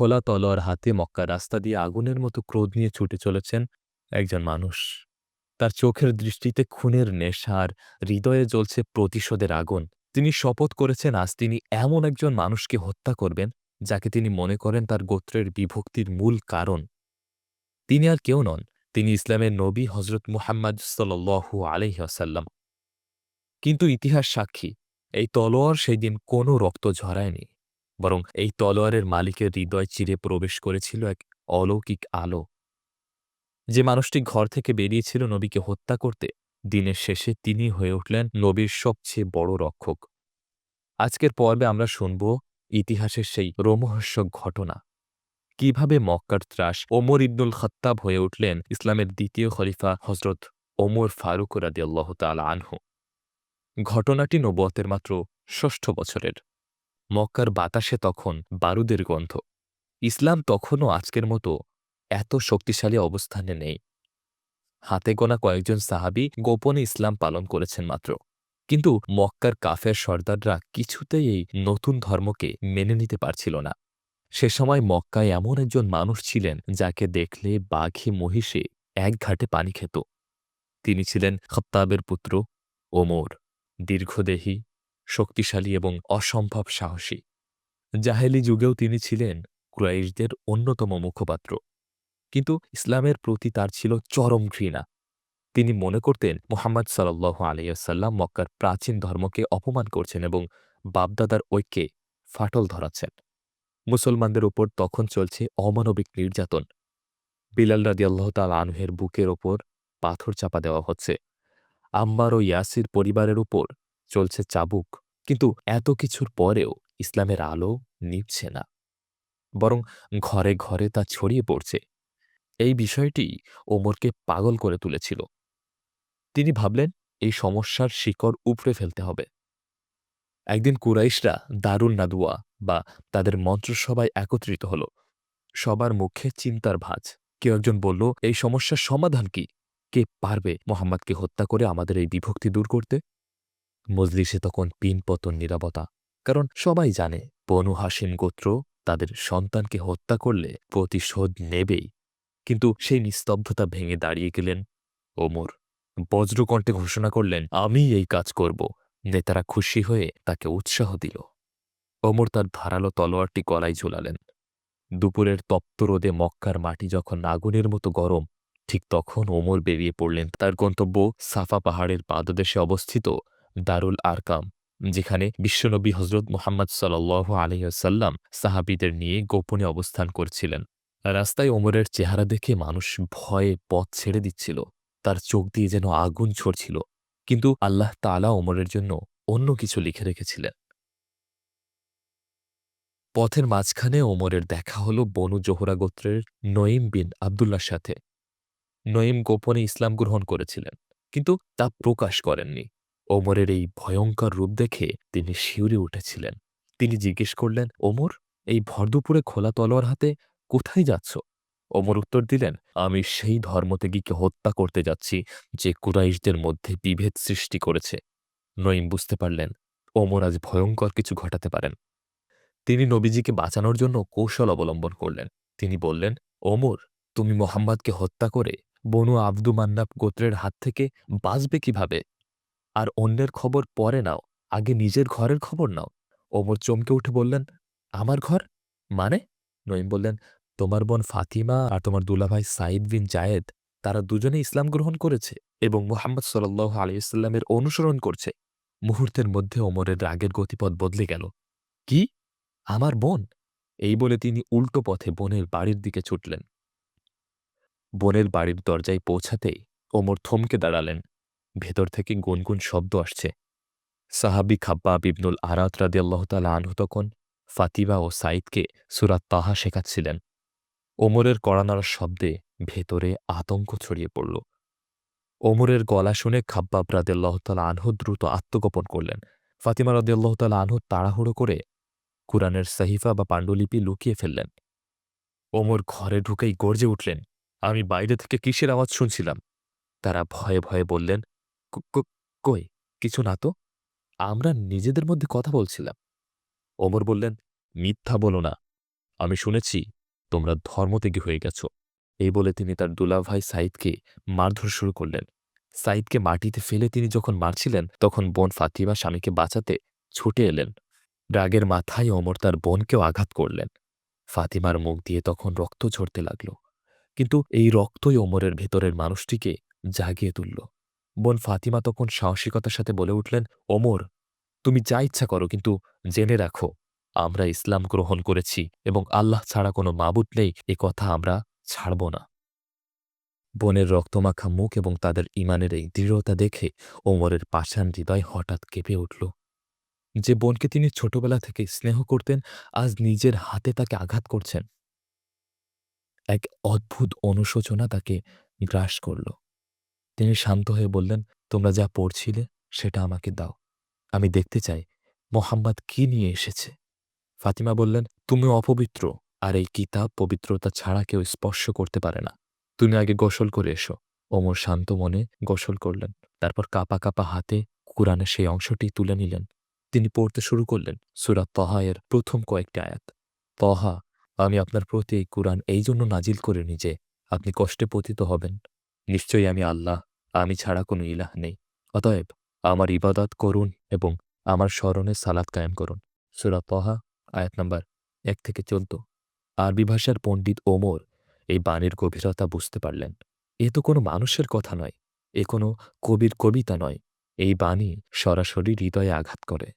খোলা তলোয়ার হাতে মক্কা রাস্তা দিয়ে আগুনের মতো ক্রোধ নিয়ে ছুটে চলেছেন একজন মানুষ। তার চোখের দৃষ্টিতে খুনের নেশা আর হৃদয়ে জ্বলছে প্রতিশোধের আগুন। তিনি শপথ করেছেন, আজ তিনি এমন একজন মানুষকে হত্যা করবেন যাকে তিনি মনে করেন তার গোত্রের বিভক্তির মূল কারণ। তিনি আর কেউ নন, তিনি ইসলামের নবী হজরত মুহাম্মদ সাল্লু আলহিহাসাল্লাম কিন্তু ইতিহাস সাক্ষী, এই তলোয়ার সেই দিন কোনো রক্ত ঝরায়নি। বরং এই তলোয়ারের মালিকের হৃদয় চিরে প্রবেশ করেছিল এক অলৌকিক আলো। যে মানুষটি ঘর থেকে বেরিয়েছিল নবীকে হত্যা করতে, দিনের শেষে তিনি হয়ে উঠলেন নবীর সবচেয়ে বড় রক্ষক। আজকের পর্বে আমরা শুনব ইতিহাসের সেই রোমহর্ষক ঘটনা। কীভাবে মক্কার ত্রাস ওমর ইবনুল খত্তাব হয়ে উঠলেন ইসলামের দ্বিতীয় খলিফা হজরত ওমর ফারুক রাদি আল্লাহ তালা আনহু। ঘটনাটি নবতের মাত্র ষষ্ঠ বছরের। মক্কার বাতাসে তখন বারুদের গন্ধ। ইসলাম তখনও আজকের মতো এত শক্তিশালী অবস্থানে নেই। হাতে গোনা কয়েকজন সাহাবি গোপনে ইসলাম পালন করেছেন মাত্র। কিন্তু মক্কার কাফের সর্দাররা কিছুতেই এই নতুন ধর্মকে মেনে নিতে পারছিল না। সে সময় মক্কায় এমন একজন মানুষ ছিলেন যাকে দেখলে বাঘে মহিষে এক ঘাটে পানি খেত। তিনি ছিলেন খত্তাবের পুত্র ওমর, দীর্ঘদেহী শক্তিশালী এবং অসম্ভব সাহসী। জাহেলি যুগেও তিনি ছিলেন ক্রাইশদের অন্যতম মুখপাত্র। কিন্তু ইসলামের প্রতি তার ছিল চরম ঘৃণা। তিনি মনে করতেন মোহাম্মদ সাল্লাহ আলিয়াল্লাম মক্কার প্রাচীন ধর্মকে অপমান করছেন এবং বাপদাদার ঐক্যে ফাটল ধরাচ্ছেন। মুসলমানদের ওপর তখন চলছে অমানবিক নির্যাতন। বিলাল রাদি আল্লাহ তাল আনহের বুকের ওপর পাথর চাপা দেওয়া হচ্ছে। আম্মার ও ইয়াসির পরিবারের উপর চলছে চাবুক, কিন্তু এত কিছুর পরেও ইসলামের আলো নিভছে না। বরং ঘরে ঘরে তা ছড়িয়ে পড়ছে। এই বিষয়টি ওমরকে পাগল করে তুলেছিল। তিনি ভাবলেন, এই সমস্যার শিকড় উপড়ে ফেলতে হবে। একদিন কুরাইশরা দারুল নাদুয়া বা তাদের মন্ত্রসভায় একত্রিত হল। সবার মুখে চিন্তার ভাঁজ। কেউ একজন বলল, এই সমস্যার সমাধান কি? কে পারবে মোহাম্মদকে হত্যা করে আমাদের এই বিভক্তি দূর করতে? মজলিসে তখন পিনপতন নিরাপতা কারণ সবাই জানে, বনু হাসিম গোত্র তাদের সন্তানকে হত্যা করলে প্রতিশোধ নেবেই। কিন্তু সেই নিস্তব্ধতা ভেঙে দাঁড়িয়ে গেলেন ওমর। বজ্রকণ্ঠে ঘোষণা করলেন, আমি এই কাজ করব। নেতারা খুশি হয়ে তাকে উৎসাহ দিল। ওমর তার ধারালো তলোয়ারটি গলায় ঝুলালেন। দুপুরের তপ্ত রোদে মক্কার মাটি যখন আগুনের মতো গরম, ঠিক তখন ওমর বেরিয়ে পড়লেন। তার গন্তব্য সাফা পাহাড়ের পাদদেশে অবস্থিত দারুল আরকাম, যেখানে বিশ্বনবী হজরত মোহাম্মদ সাল আলহ্লাম সাহাবিদের নিয়ে গোপনে অবস্থান করছিলেন। রাস্তায় ওমরের চেহারা দেখে মানুষ ভয়ে পথ ছেড়ে দিচ্ছিল, তার চোখ দিয়ে যেন আগুন ছড়ছিল। কিন্তু আল্লাহ তালা ওমরের জন্য অন্য কিছু লিখে রেখেছিলেন। পথের মাঝখানে ওমরের দেখা হল বনু জোহরা গোত্রের নঈম বিন আবদুল্লার সাথে। নঈম গোপনে ইসলাম গ্রহণ করেছিলেন, কিন্তু তা প্রকাশ করেননি। ওমরের এই ভয়ঙ্কর রূপ দেখে তিনি শিউরে উঠেছিলেন। তিনি জিজ্ঞেস করলেন, ওমর, এই ভরদুপুরে খোলা তলোয়ার হাতে কোথায় যাচ্ছ? ওমর উত্তর দিলেন, আমি সেই ধর্মত্যাগীকে হত্যা করতে যাচ্ছি, যে কুরাইশদের মধ্যে বিভেদ সৃষ্টি করেছে। নঈম বুঝতে পারলেন, ওমর আজ ভয়ঙ্কর কিছু ঘটাতে পারেন। তিনি নবীজিকে বাঁচানোর জন্য কৌশল অবলম্বন করলেন। তিনি বললেন, ওমর, তুমি মোহাম্মদকে হত্যা করে বনু আব্দু মান্নাব গোত্রের হাত থেকে বাঁচবে কীভাবে? আর অন্যের খবর পরে নাও, আগে নিজের ঘরের খবর নাও। ওমর চমকে উঠে বললেন, আমার ঘর? মানে? নঈম বললেন, তোমার বোন ফাতিমা আর তোমার দুলাভাই সাইদ বিন জায়েদ, তারা দুজনে ইসলাম গ্রহণ করেছে এবং মোহাম্মদ সাল্লাহ আলিয়াল্লামের অনুসরণ করছে। মুহূর্তের মধ্যে ওমরের রাগের গতিপথ বদলে গেল। কি? আমার বোন? এই বলে তিনি উল্টো পথে বোনের বাড়ির দিকে ছুটলেন। বোনের বাড়ির দরজায় পৌঁছাতেই ওমর থমকে দাঁড়ালেন। ভেতর থেকে গুনগুন শব্দ আসছে। সাহাবি খাব্বা বিবনুল আরাত রাদি আল্লাহ তালা আনহু তখন ফাতিবা ও সাইদকে সুরাত তাহা শেখাচ্ছিলেন। ওমরের কড়ানার শব্দে ভেতরে আতঙ্ক ছড়িয়ে পড়ল। ওমরের গলা শুনে খাব্বাব রাদেল্লাহ তালা আনহু দ্রুত আত্মগোপন করলেন। ফাতিমা রাদেল্লাহ তালা আনহু তাড়াহুড়ো করে কুরআনের সাহিফা বা পাণ্ডুলিপি লুকিয়ে ফেললেন। ওমর ঘরে ঢুকেই গর্জে উঠলেন, আমি বাইরে থেকে কিসের আওয়াজ শুনছিলাম? তারা ভয়ে ভয়ে বললেন কই, কিছু না তো? আমরা নিজেদের মধ্যে কথা বলছিলাম। ওমর বললেন, মিথ্যা বলো না। আমি শুনেছি, তোমরা ধর্মত্যাগী হয়ে গেছ। এই বলে তিনি তার দুলাভাই সাইদকে মারধর শুরু করলেন। সাইদকে মাটিতে ফেলে তিনি যখন মারছিলেন, তখন বোন ফাতিমা স্বামীকে বাঁচাতে ছুটে এলেন। রাগের মাথায় ওমর তার বোনকেও আঘাত করলেন। ফাতিমার মুখ দিয়ে তখন রক্ত ঝরতে লাগল। কিন্তু এই রক্তই ওমরের ভেতরের মানুষটিকে জাগিয়ে তুলল। বোন ফাতিমা তখন সাহসিকতার সাথে বলে উঠলেন, ওমর, তুমি যা ইচ্ছা করো, কিন্তু জেনে রাখো, আমরা ইসলাম গ্রহণ করেছি এবং আল্লাহ ছাড়া কোনো মাবুদ নেই, এ কথা আমরা ছাড়ব না। বোনের রক্তমাখা মুখ এবং তাদের ইমানের এই দৃঢ়তা দেখে ওমরের পাষাণ হৃদয় হঠাৎ কেঁপে উঠল। যে বোনকে তিনি ছোটবেলা থেকে স্নেহ করতেন, আজ নিজের হাতে তাকে আঘাত করছেন। এক অদ্ভুত অনুশোচনা তাকে গ্রাস করল। তিনি শান্ত হয়ে বললেন, তোমরা যা পড়ছিলে, সেটা আমাকে দাও। আমি দেখতে চাই মোহাম্মদ কি নিয়ে এসেছে। ফাতিমা বললেন তুমি অপবিত্র, আর এই কিতাব পবিত্রতা ছাড়া কেউ স্পর্শ করতে পারে না। তুমি আগে গোসল করে এসো। ওমর শান্ত মনে গোসল করলেন, তারপর কাপা কাপা হাতে কুরআনের সেই অংশটি তুলে নিলেন। তিনি পড়তে শুরু করলেন সুরা তহা এর প্রথম কয়েকটি আয়াত। তহা, আমি আপনার প্রতি এই কুরআন এই জন্য নাজিল করিনি যে আপনি কষ্টে পতিত হবেন। নিশ্চয়ই আমি আল্লাহ আমি ছাড়া কোনো ইলাহ নেই। অতএব আমার ইবাদত করুন এবং আমার স্মরণে সালাত কায়েম করুন। সুরা তহা, আয়াত নাম্বার এক থেকে চোদ্দ। আরবি ভাষার পণ্ডিত ওমর এই বাণীর গভীরতা বুঝতে পারলেন। এ তো কোনো মানুষের কথা নয়, এ কোনো কবির কবিতা নয়। এই বাণী সরাসরি হৃদয়ে আঘাত করে।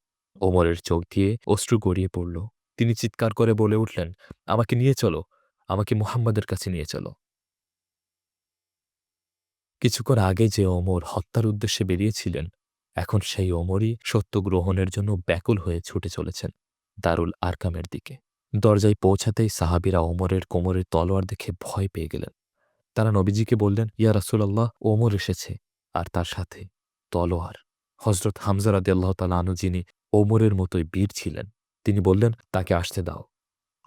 ওমরের চোখ দিয়ে অশ্রু গড়িয়ে পড়ল। তিনি চিৎকার করে বলে উঠলেন, আমাকে নিয়ে চলো, আমাকে মুহাম্মাদের কাছে নিয়ে চলো। কিছুক্ষণ আগে যে ওমর হত্যার উদ্দেশ্যে বেরিয়েছিলেন, এখন সেই ওমরই সত্য গ্রহণের জন্য ব্যাকুল হয়ে ছুটে চলেছেন দারুল আরকামের দিকে। দরজায় পৌঁছাতেই সাহাবিরা ওমরের কোমরের তলোয়ার দেখে ভয় পেয়ে গেলেন। তারা নবীজিকে বললেন, ইয়া রাসুলাল্লাহ, ওমর এসেছে। আর তার সাথে তলোয়ার। হজরত হামজারাদ আল্লাহ তালানু যিনি ওমরের মতোই বীর ছিলেন, তিনি বললেন, তাকে আসতে দাও।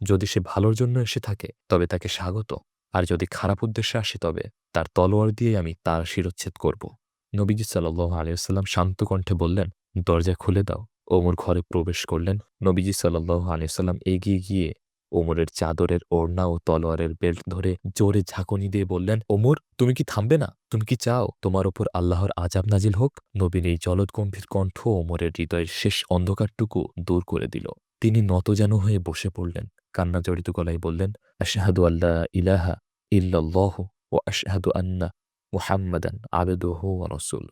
যদি সে ভালোর জন্য এসে থাকে, তবে তাকে স্বাগত। আর যদি খারাপ উদ্দেশ্যে আসে তবে তার তলোয়ার দিয়ে আমি তার শিরোচ্ছেদ করব। নবীজি সাল্লাহ আলিয়াল্লাম শান্ত কণ্ঠে বললেন, দরজা খুলে দাও। ওমর ঘরে প্রবেশ করলেন। নবীজি সাল্লাহ আলিয়াল্লাম এগিয়ে গিয়ে ওমরের চাদরের ওড়না ও তলোয়ারের বেল্ট ধরে জোরে ঝাঁকুনি দিয়ে বললেন, ওমর, তুমি কি থামবে না? তুমি কি চাও তোমার ওপর আল্লাহর আজাব নাজিল হোক? নবীন এই জলদগম্ভীর কণ্ঠ ওমরের হৃদয়ের শেষ অন্ধকারটুকু দূর করে দিল। তিনি নতজান হয়ে বসে পড়লেন। কান্না জড়িত গলায় বললেন, আশাহাদু আল্লাহ ইলাহা ইল্লাল্লাহ ও আশাহাদু আন্না মুহাম্মাদান আবেদহ রসুল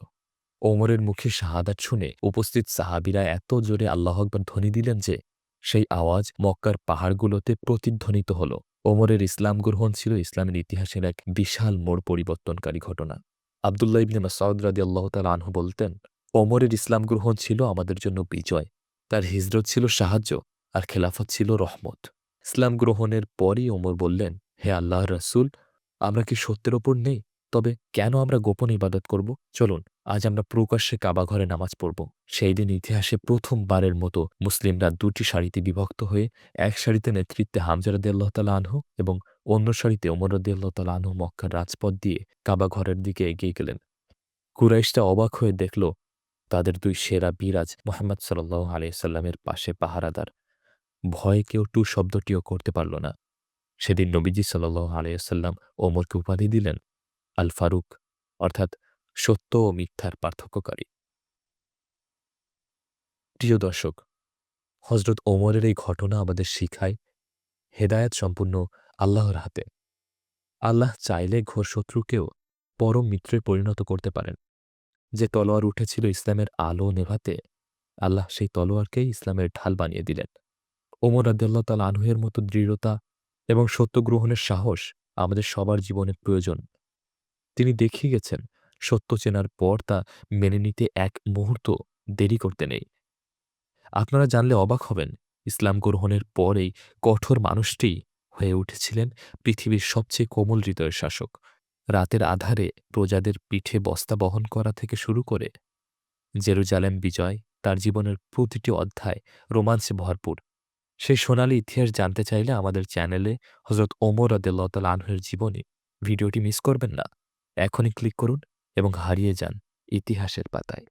ওমরের মুখে শাহাদাত শুনে উপস্থিত সাহাবিরা এত জোরে আল্লাহ আকবর ধ্বনি দিলেন যে, সেই আওয়াজ মক্কার পাহাড়গুলোতে প্রতিধ্বনিত হল। ওমরের ইসলাম গ্রহণ ছিল ইসলামের ইতিহাসের এক বিশাল মোড় পরিবর্তনকারী ঘটনা। আবদুল্লাহ ইবনে মাসাউদ রাদি আল্লাহ তাল আনহু বলতেন, ওমরের ইসলাম গ্রহণ ছিল আমাদের জন্য বিজয়। তার হিজরত ছিল সাহায্য আর খেলাফত ছিল রহমত। ইসলাম গ্রহণের পরই ওমর বললেন, হে আল্লাহ রসুল, আমরা কি সত্যের ওপর নেই? তবে কেন আমরা গোপন ইবাদত করব? চলুন, আজ আমরা প্রকাশ্যে কাবা ঘরে নামাজ পড়ব। সেই দিন ইতিহাসে প্রথমবারের মতো মুসলিমরা দুটি সারিতে বিভক্ত হয়ে এক সারিতে নেতৃত্বে হামজারাদি আল্লাহ তালা আনহু এবং অন্য সারিতে ওমরদি আল্লাহ তালা আনহু মক্কার রাজপথ দিয়ে কাবা ঘরের দিকে এগিয়ে গেলেন। কুরাইশটা অবাক হয়ে দেখল, তাদের দুই সেরা বিরাজ মোহাম্মদ সাল্লাহ আলিয়াল্লামের পাশে পাহারাদার। ভয়ে কেউ টু শব্দটিও করতে পারল না। সেদিন নবীজি সাল্লাহ আলিয়াল্লাম ওমরকে উপাধি দিলেন, আল ফারুক, অর্থাৎ সত্য ও মিথ্যার পার্থক্যকারী। প্রিয় দর্শক হজরত ওমরের এই ঘটনা আমাদের শিখায় হেদায়ত সম্পূর্ণ আল্লাহর হাতে। আল্লাহ চাইলে ঘোর শত্রুকেও পরম মিত্রে পরিণত করতে পারেন। যে তলোয়ার উঠেছিল ইসলামের আলো নেভাতে, আল্লাহ সেই তলোয়ারকেই ইসলামের ঢাল বানিয়ে দিলেন। ওমর আদাল্লাহ তাল আনহুয়ের মতো দৃঢ়তা এবং সত্য গ্রহণের সাহস আমাদের সবার জীবনের প্রয়োজন। তিনি দেখিয়ে গেছেন, সত্য চেনার পর তা মেনে নিতে এক মুহূর্ত দেরি করতে নেই। আপনারা জানলে অবাক হবেন, ইসলাম গ্রহণের পরেই কঠোর মানুষটি হয়ে উঠেছিলেন পৃথিবীর সবচেয়ে কোমল হৃদয়ের শাসক। রাতের আধারে প্রজাদের পিঠে বস্তা বহন করা থেকে শুরু করে জেরুজালেম বিজয়, তার জীবনের প্রতিটি অধ্যায় রোমাঞ্চে ভরপুর। সেই সোনালী ইতিহাস জানতে চাইলে আমাদের চ্যানেলে হজরত ওমর আদেল্লাহ আনহের জীবনী ভিডিওটি মিস করবেন না। এখনই ক্লিক করুন এবং হারিয়ে যান ইতিহাসের পাতায়।